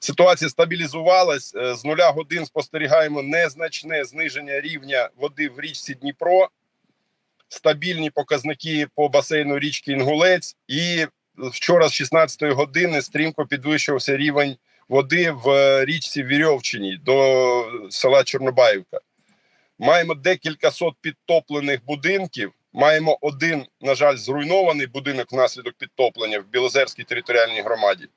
Ситуація стабілізувалась. Е, З нуля годин спостерігаємо незначне зниження рівня води в річці Дніпро, стабільні показники по басейну річки Інгулець. І вчора з 16 години стрімко підвищувався рівень води в е, річці Вірьовчині до села Чорнобаївка. Маємо декілька сот підтоплених будинків. Маємо один, на жаль, зруйнований будинок внаслідок підтоплення в Білозерській територіальній громаді.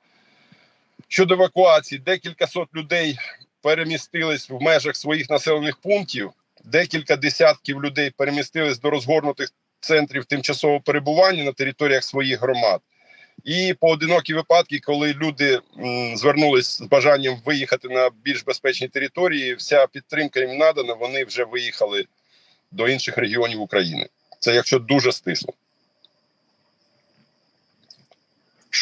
Щодо евакуації, декілька сот людей перемістились в межах своїх населених пунктів. Декілька десятків людей перемістились до розгорнутих центрів тимчасового перебування на територіях своїх громад. І поодинокі випадки, коли люди звернулись з бажанням виїхати на більш безпечні території, вся підтримка їм надана, вони вже виїхали до інших регіонів України. Це якщо дуже стисло.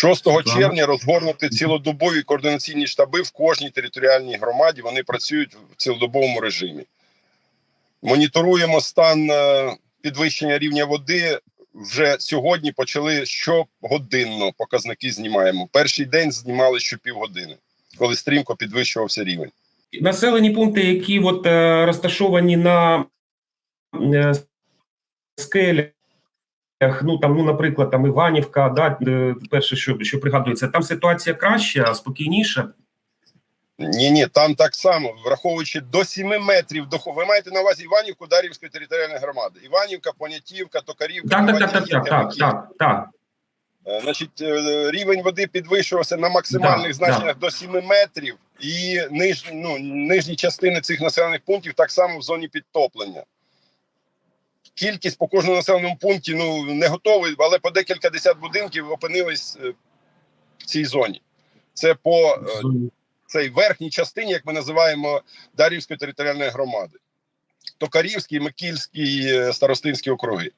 6 червня розгорнути цілодобові координаційні штаби в кожній територіальній громаді. Вони працюють в цілодобовому режимі. Моніторуємо стан е, підвищення рівня води. Вже сьогодні почали щогодинно показники знімаємо. Перший день знімали щопівгодини, коли стрімко підвищувався рівень. Населені пункти, які от, е, розташовані на е, скелях, ну там, ну, наприклад, там Іванівка, да, перше, що, що пригадується, там ситуація краща, спокійніша. Ні, ні, там так само, враховуючи до 7 метрів до хо- ви маєте на увазі Іванівку Дар'ївської територіальної громади. Іванівка, Понятівка, Токарівка, Так, так, так, так, так, так, так. Е, Значить, е, рівень води підвищувався на максимальних Да, значеннях до 7 метрів, і ниж, ну, нижні частини цих населених пунктів так само в зоні підтоплення. Кількість по кожному населеному пункті ну не готовий, але по декілька десят будинків опинились е, в цій зоні. Це по цій верхній частині, як ми називаємо Дарівської територіальної громади. Токарівський, Микільський, Старостинський Старостинські округи.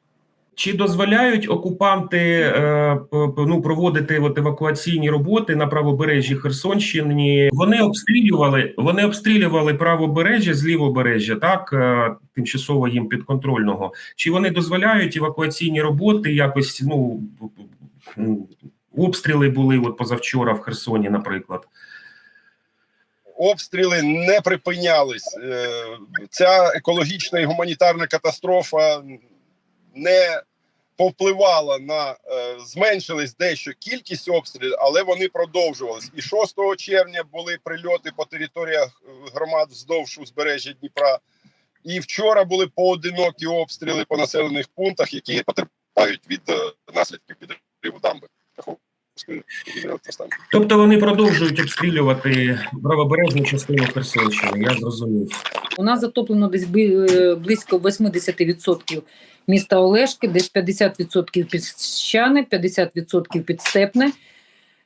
Чи дозволяють окупанти е, ну, проводити от евакуаційні роботи на правобережжі Херсонщини? Вони обстрілювали, вони обстрілювали правобережжя з лівобережжя, так е, тимчасово їм підконтрольного. Чи вони дозволяють евакуаційні роботи якось? Ну обстріли були от позавчора в Херсоні, наприклад. обстріли не припинялись. Е, Ця екологічна і гуманітарна катастрофа не повпливала на е, зменшилась дещо кількість обстрілів, але вони продовжувались. І 6 червня були прильоти по територіях е, громад вздовж узбережжя Дніпра. І вчора були поодинокі обстріли по населених пунктах, які потерпають від е, наслідків підриву дамби. Тобто вони продовжують обстрілювати правобережну частину Херсонщини. Я зрозумів. У нас затоплено десь е, близько 80% міста Олешки, десь 50% піщане, 50% підстепне.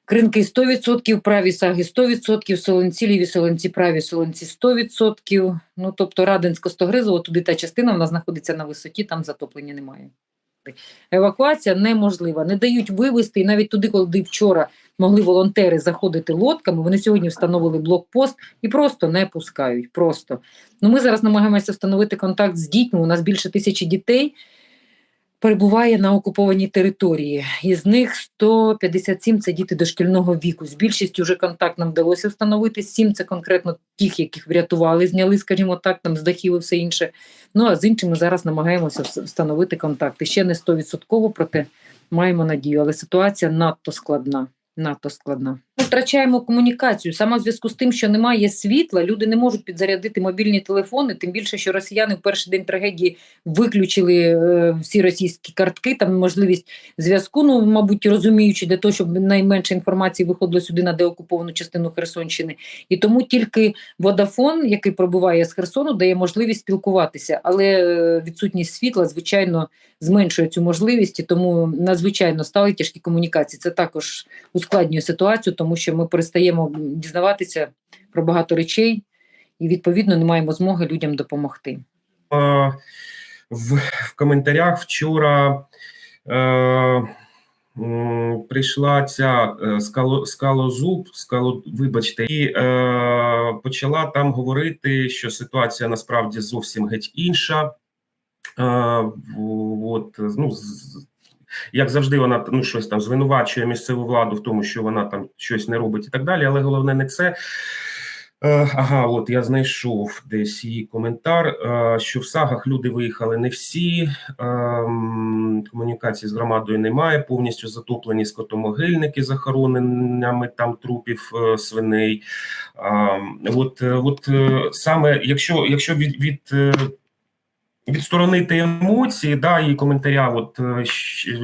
Кринки 100%, праві саги 100%, солонці, ліві солонці, праві солонці 100%. Ну, тобто Радинсько-Стогризово, туди та частина, вона знаходиться на висоті, там затоплення немає. Евакуація неможлива. Не дають вивезти, і навіть туди, коли вчора могли волонтери заходити лодками, вони сьогодні встановили блокпост і просто не пускають. Просто. Ну, ми зараз намагаємося встановити контакт з дітьми. У нас більше тисячі дітей перебуває на окупованій території. Із них 157 – це діти дошкільного віку. З більшістю вже контакт нам вдалося встановити. Сім це конкретно тих, яких врятували, зняли, скажімо так, там з дахів і все інше. Ну а з іншими зараз намагаємося встановити контакти. Ще не 100%, проте маємо надію, але ситуація надто складна. Надто складна. Втрачаємо комунікацію. Саме в зв'язку з тим, що немає світла, люди не можуть підзарядити мобільні телефони. Тим більше, що росіяни в перший день трагедії виключили е, всі російські картки, там можливість зв'язку. Ну, мабуть, розуміючи для того, щоб найменше інформації виходило сюди на деокуповану частину Херсонщини. І тому тільки Водафон, який пробиває з Херсону, дає можливість спілкуватися. Але е, відсутність світла, звичайно, зменшує цю можливість, і тому надзвичайно стали тяжкі комунікації. Це також ускладнює ситуацію, тому що ми перестаємо дізнаватися про багато речей і відповідно не маємо змоги людям допомогти. В, в коментарях вчора е, прийшла ця е, скало, скалозуб, скало, вибачте, і е, почала там говорити, що ситуація насправді зовсім геть інша. Е, от, ну, Як завжди, вона ну щось там звинувачує місцеву владу в тому, що вона там щось не робить і так далі. Але головне не це. Е, Ага, от я знайшов десь її коментар, е, що в сагах люди виїхали не всі, ем, комунікації з громадою немає, повністю затоплені скотомогильники захороненнями там трупів е, свиней. Ем, От, от саме якщо, якщо від, від відсторонити емоції, да, і коментаря, от е,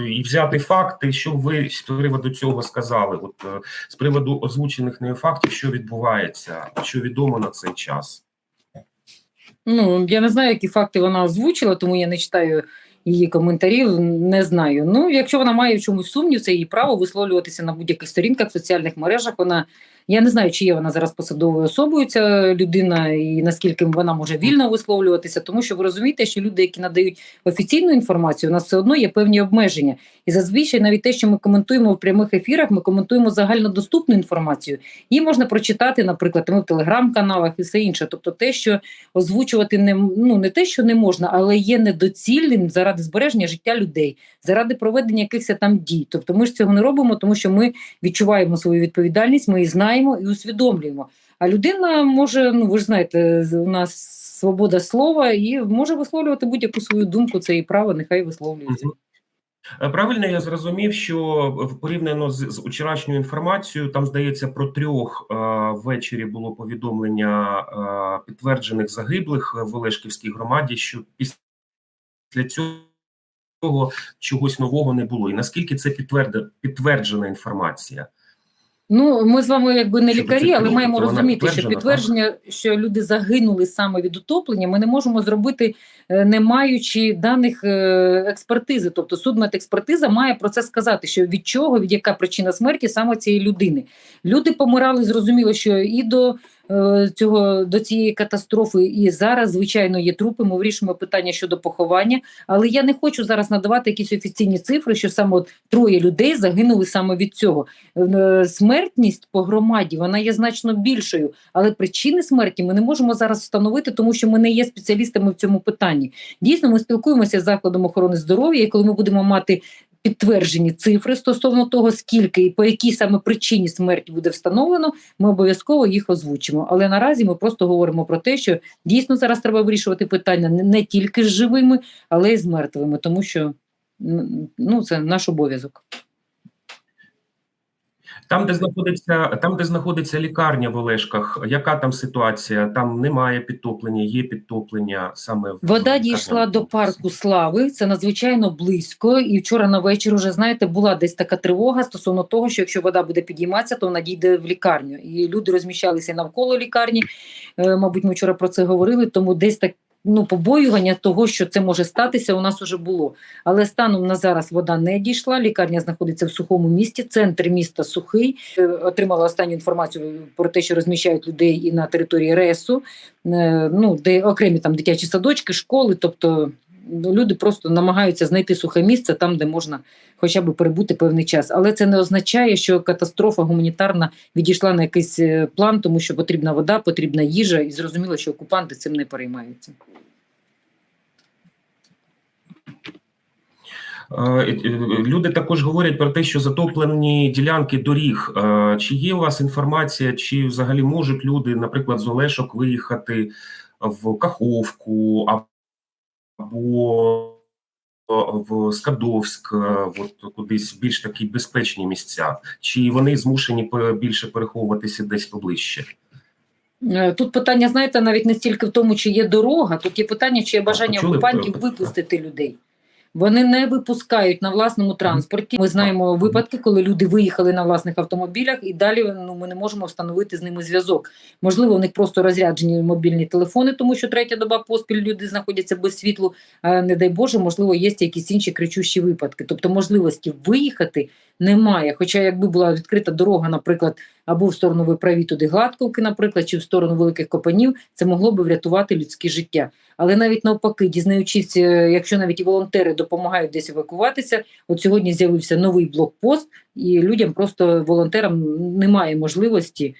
і взяти факти, що ви з приводу цього сказали, от е, з приводу озвучених нею фактів, що відбувається, що відомо на цей час. Ну, я не знаю, які факти вона озвучила, тому я не читаю її коментарів, не знаю. Ну, якщо вона має в чомусь сумнів, це її право висловлюватися на будь-яких сторінках в соціальних мережах. Вона я не знаю, чи є вона зараз посадовою особою, ця людина, і наскільки вона може вільно висловлюватися, тому що ви розумієте, що люди, які надають офіційну інформацію, у нас все одно є певні обмеження. І зазвичай навіть те, що ми коментуємо в прямих ефірах, ми коментуємо загальнодоступну інформацію. Її можна прочитати, наприклад, ми в телеграм-каналах і все інше. Тобто, те, що озвучувати не ну не те, що не можна, але є недоцільним заради збереження життя людей, заради проведення якихось там дій. Тобто, ми ж цього не робимо, тому що ми відчуваємо свою відповідальність, ми її знаємо і усвідомлюємо. А людина може, ну ви ж знаєте, у нас свобода слова і може висловлювати будь-яку свою думку. Це і право, нехай висловлюється. Е, Правильно я зрозумів, що в- порівняно з, з вчорашньою інформацією, там здається про трьох е, ввечері було повідомлення е, підтверджених загиблих в Олешківській громаді, що після цього чогось нового не було. І наскільки це підтверджена інформація? Ну, ми з вами якби не лікарі, але маємо розуміти, що підтвердження, що люди загинули саме від утоплення, ми не можемо зробити, е, не маючи даних е, експертизи. Тобто судмедекспертиза має про це сказати, що від чого, від яка причина смерті саме цієї людини. Люди помирали, зрозуміло, що і до цього до цієї катастрофи, і зараз, звичайно, є трупи. Ми вирішуємо питання щодо поховання. Але я не хочу зараз надавати якісь офіційні цифри, що саме троє людей загинули саме від цього. Е, Смертність по громаді вона є значно більшою, але причини смерті ми не можемо зараз встановити, тому що ми не є спеціалістами в цьому питанні. Дійсно, ми спілкуємося з закладом охорони здоров'я, і коли ми будемо мати підтверджені цифри стосовно того, скільки і по якій саме причині смерті буде встановлено, ми обов'язково їх озвучимо. Але наразі ми просто говоримо про те, що дійсно зараз треба вирішувати питання не, тільки з живими, але й з мертвими, тому що ну, це наш обов'язок. Там, де знаходиться, там, де знаходиться лікарня в Олешках, яка там ситуація? Там немає підтоплення, є підтоплення саме в Вода дійшла до парку слави. Це надзвичайно близько. І вчора на вечір уже знаєте, була десь така тривога стосовно того, що якщо вода буде підійматися, то вона дійде в лікарню. І люди розміщалися навколо лікарні. Е, мабуть, ми вчора про це говорили. Тому десь так. Ну, побоювання того, що це може статися, у нас уже було. Але станом на зараз вода не дійшла. Лікарня знаходиться в сухому місті, центр міста сухий. Е, Отримала останню інформацію про те, що розміщають людей і на території РЕСу, е, ну, де окремі там дитячі садочки, школи. Тобто люди просто намагаються знайти сухе місце там, де можна хоча б перебути певний час. Але це не означає, що катастрофа гуманітарна відійшла на якийсь е, план, тому що потрібна вода, потрібна їжа, і зрозуміло, що окупанти цим не переймаються. Е, Люди також говорять про те, що затоплені ділянки доріг. Е, Чи є у вас інформація, чи взагалі можуть люди, наприклад, з Олешок виїхати в Каховку або в Скадовськ, е, от кудись більш такі безпечні місця? Чи вони змушені більше переховуватися десь поближче? Е, Тут питання, знаєте, навіть не стільки в тому, чи є дорога, тут є питання, чи є бажання окупантів випустити людей. Вони не випускають на власному транспорті. Ми знаємо випадки, коли люди виїхали на власних автомобілях, і далі ну ми не можемо встановити з ними зв'язок. Можливо, у них просто розряджені мобільні телефони, тому що третя доба поспіль люди знаходяться без світлу. А не дай Боже, можливо, є якісь інші кричущі випадки. Тобто можливості виїхати немає. Хоча, якби була відкрита дорога, наприклад, або в сторону виправі туди Гладковки, наприклад, чи в сторону великих копанів, це могло би врятувати людське життя. Але навіть навпаки, дізнаючись, е, якщо навіть волонтери допомагають десь евакуватися, от сьогодні з'явився новий блокпост, і людям просто волонтерам немає можливості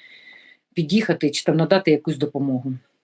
під'їхати чи там надати якусь допомогу.